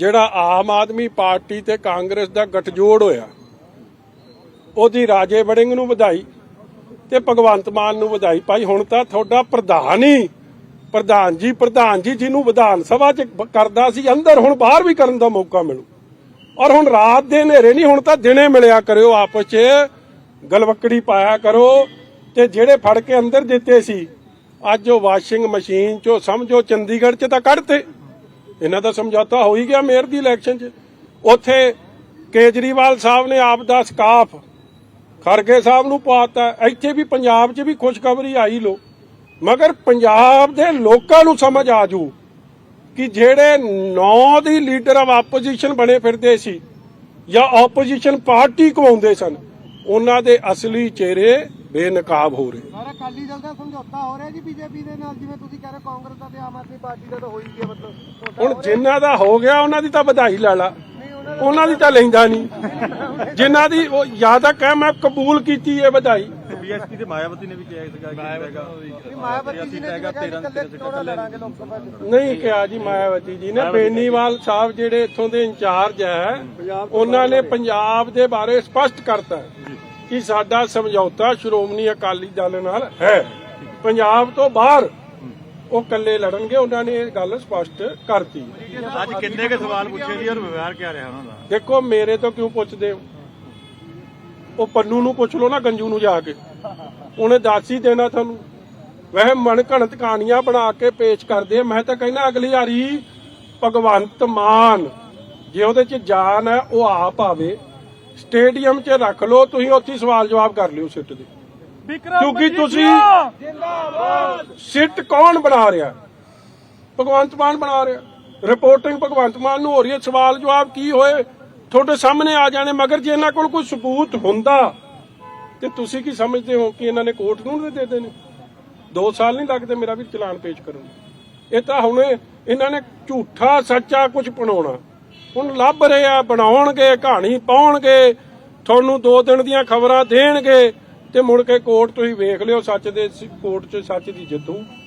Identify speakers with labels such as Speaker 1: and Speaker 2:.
Speaker 1: ਜਿਹੜਾ ਆਮ ਆਦਮੀ ਪਾਰਟੀ ਤੇ ਕਾਂਗਰਸ ਦਾ ਗਠਜੋੜ ਹੋਇਆ, ਉਹਦੀ ਰਾਜੇ ਵੜਿੰਗ ਨੂੰ ਵਧਾਈ ਤੇ ਭਗਵੰਤ ਮਾਨ ਨੂੰ ਵਧਾਈ। ਭਾਈ, ਹੁਣ ਤਾਂ ਤੁਹਾਡਾ ਪ੍ਰਧਾਨ ਹੀ, ਪ੍ਰਧਾਨ ਜੀ ਪ੍ਰਧਾਨ ਜੀ ਜਿਹਨੂੰ ਵਿਧਾਨ ਸਭਾ 'ਚ ਕਰਦਾ ਸੀ, ਅੰਦਰ ਹੁਣ ਬਾਹਰ ਵੀ ਕਰਨ ਦਾ ਮੌਕਾ ਮਿਲੂ। ਔਰ ਹੁਣ ਰਾਤ ਦੇ ਹਨੇਰੇ ਨਹੀਂ, ਹੁਣ ਤਾਂ ਦਿਨੇ ਮਿਲਿਆ ਕਰਿਓ ਆਪਸ 'ਚ, ਗਲਵੱਕੜੀ ਪਾਇਆ ਕਰੋ ਤੇ ਜਿਹੜੇ ਫੜ ਕੇ ਅੰਦਰ ਦਿੱਤੇ ਸੀ, ਅੱਜ ਉਹ ਵਾਸ਼ਿੰਗ ਮਸ਼ੀਨ 'ਚੋਂ ਸਮਝੋ ਚੰਡੀਗੜ੍ਹ 'ਚ ਤਾਂ ਕੱਢਤੇ। ਇਹਨਾਂ ਦਾ ਸਮਝੌਤਾ ਹੋ ਹੀ ਗਿਆ ਮੇਅਰ ਦੀ ਇਲੈਕਸ਼ਨ 'ਚ। ਉੱਥੇ ਕੇਜਰੀਵਾਲ ਸਾਹਿਬ ਨੇ ਆਪ ਦਾ ਸਕਾਫ ਖਰਗੇ ਸਾਹਿਬ ਨੂੰ ਪਾਤਾ ਇੱਥੇ ਵੀ ਪੰਜਾਬ 'ਚ ਵੀ ਖੁਸ਼ਖਬਰੀ ਆਈ ਲੋ। ਮਗਰ ਪੰਜਾਬ ਦੇ ਲੋਕਾਂ ਨੂੰ ਸਮਝ ਆ ਜੂ ਕਿ ਜਿਹੜੇ ਨੌ ਦੀ ਲੀਡਰ ਆਫ ਆਪੋਜੀਸ਼ਨ ਬਣੇ ਫਿਰਦੇ ਸੀ ਜਾਂ ਆਪੋਜੀਸ਼ਨ ਪਾਰਟੀ ਕਵਾਉਂਦੇ ਸਨ, ਉਹਨਾਂ ਦੇ ਅਸਲੀ ਚਿਹਰੇ ਬੇਨਕਾਬ ਹੋ ਰਹੇ।
Speaker 2: ਸਾਰਾ ਅਕਾਲੀ ਦਲ ਦਾ ਸਮਝੌਤਾ ਹੋ ਰਿਹਾ ਜੀ ਬੀਜੇਪੀ ਦੇ ਨਾਲ ਜਿਵੇਂ ਤੁਸੀਂ ਕਹਿ ਰਹੇ ਕਾਂਗਰਸ ਦਾ ਤੇ ਆਮ ਆਦਮੀ ਪਾਰਟੀ ਦਾ ਤਾਂ ਹੋ ਹੀ ਗਿਆ ਮਤਲਬ
Speaker 1: ਹੁਣ ਜਿਨ੍ਹਾਂ ਦਾ ਹੋ ਗਿਆ ਉਹਨਾਂ ਦੀ ਤਾਂ ਵਧਾਈ ਲੈ ਲਾ।
Speaker 2: ਨਹੀਂ ਉਹਨਾਂ
Speaker 1: ਦੀ ਤਾਂ ਲੈਂਦਾ ਨਹੀਂ। ਜਿਨ੍ਹਾਂ ਦੀ ਉਹ ਤਾਂ ਕਹਿ ਮੈਂ ਕਬੂਲ ਕੀਤੀ ਹੈ ਵਧਾਈ।
Speaker 3: ਬੀਐਸਪੀ ਤੇ ਮਾਇਆਵਤੀ ਨੇ ਵੀ ਕਿਹਾ ਸੀਗਾ ਕਿ
Speaker 2: ਮਾਇਆਵਤੀ ਜੀ ਨੇ ਕਿਹਾ ਕਿ ਇਕੱਲੇ ਚੋਣਾਂ ਲੜਾਂਗੇ ਲੋਕ ਸਭਾ
Speaker 1: ਨਹੀਂ ਕਿਹਾ ਜੀ ਮਾਇਆਵਤੀ ਜੀ ਨੇ। ਬੇਨੀਵਾਲ ਸਾਹਿਬ ਜਿਹੜੇ ਇੱਥੋਂ ਦੇ ਇੰਚਾਰਜ ਹੈ ਉਹਨਾਂ ਨੇ ਪੰਜਾਬ ਦੇ ਬਾਰੇ ਸਪਸ਼ਟ ਕਰਤਾ ਹੈ। ਕਿ ਸਾਡਾ ਸਮਝੌਤਾ ਸ਼੍ਰੋਮਣੀ ਅਕਾਲੀ ਦਲ ਨਾਲ ਹੈ। ਪੰਜਾਬ ਤੋਂ ਬਾਹਰ ਉਹ ਇਕੱਲੇ ਲੜਨਗੇ ਉਹਨਾਂ ਨੇ ਇਹ ਗੱਲ ਸਪਸ਼ਟ ਕਰਤੀ।
Speaker 3: ਅੱਜ ਕਿੰਨੇ ਕੇ ਸਵਾਲ ਪੁੱਛੇ ਜੀ ਔਰ ਵਿਵਹਾਰ ਕਿਆ ਰਿਹਾ ਉਹਨਾਂ ਦਾ?
Speaker 1: ਦੇਖੋ ਮੇਰੇ ਤੋਂ ਕਿਉਂ ਪੁੱਛਦੇ ਹੋ? ਉਹ ਪੰਨੂ ਨੂੰ ਪੁੱਛ ਲਓ ਨਾ ਗੰਜੂ ਨੂੰ ਜਾ ਕੇ। ਉਹਨੇ ਦੱਸ ਹੀ ਦੇਣਾ ਤੁਹਾਨੂੰ। ਵਹਿ ਮਨ ਘਣਤ ਕਹਾਣੀਆਂ ਬਣਾ ਕੇ ਪੇਸ਼ ਕਰਦੇ। ਮੈਂ ਤਾਂ ਕਹਿੰਦਾ ਅਗਲੀ ਵਾਰੀ ਭਗਵੰਤ ਮਾਨ ਜੇ ਉਹਦੇ 'ਚ ਜਾਨ ਹੈ ਉਹ ਆਪ ਆਵੇ। ਸਟੇਡੀਅਮ 'ਚ ਰੱਖ ਲਓ ਤੁਸੀਂ ਉੱਥੇ ਸਵਾਲ ਜਵਾਬ ਕਰ ਲਿਓ ਸਿੱਟ ਦੇ। ਕਿਉਂਕਿ ਤੁਸੀਂ ਸਿੱਟ ਕੌਣ ਬਣਾ ਰਿਹਾ? ਭਗਵੰਤ ਮਾਨ ਬਣਾ ਰਿਹਾ। ਰਿਪੋਰਟਿੰਗ ਭਗਵੰਤ ਮਾਨ ਨੂੰ ਹੋ ਰਹੀ ਹੈ ਸਵਾਲ ਜਵਾਬ ਕੀ ਹੋਏ? ਤੁਹਾਡੇ ਸਾਹਮਣੇ ਆ ਜਾਣੇ ਮਗਰ ਜੇ ਇਹਨਾਂ ਕੋਲ ਕੋਈ ਸਬੂਤ ਹੁੰਦਾ ਤੇ ਤੁਸੀਂ ਕੀ ਸਮਝਦੇ ਹੋ ਕਿ ਇਹਨਾਂ ਨੇ ਕੋਰਟ ਨੂੰ ਦੇ ਦੇਣੇ? ਨੇ 2 ਸਾਲ ਨਹੀਂ ਲੱਗਦੇ ਮੇਰਾ ਵੀ ਚਲਾਨ ਪੇਸ਼ ਕਰਨ ਇਹ ਤਾਂ ਹੁਣ ਇਹਨਾਂ ਨੇ ਝੂਠਾ ਸੱਚਾ ਕੁਝ ਬਣਾਉਣਾ। ਹੁਣ ਲੱਭ ਰਹੇ ਆ, ਬਣਾਉਣਗੇ, ਕਹਾਣੀ ਪਾਉਣਗੇ, ਤੁਹਾਨੂੰ ਦੋ ਦਿਨ ਦੀਆਂ ਖਬਰਾਂ ਦੇਣਗੇ, ਤੇ ਮੁੜ ਕੇ ਕੋਰਟ ਤੁਸੀਂ ਵੇਖ ਲਿਓ, ਸੱਚ ਦੇ ਕੋਰਟ 'ਚ ਸੱਚ ਦੀ ਜਿੱਤ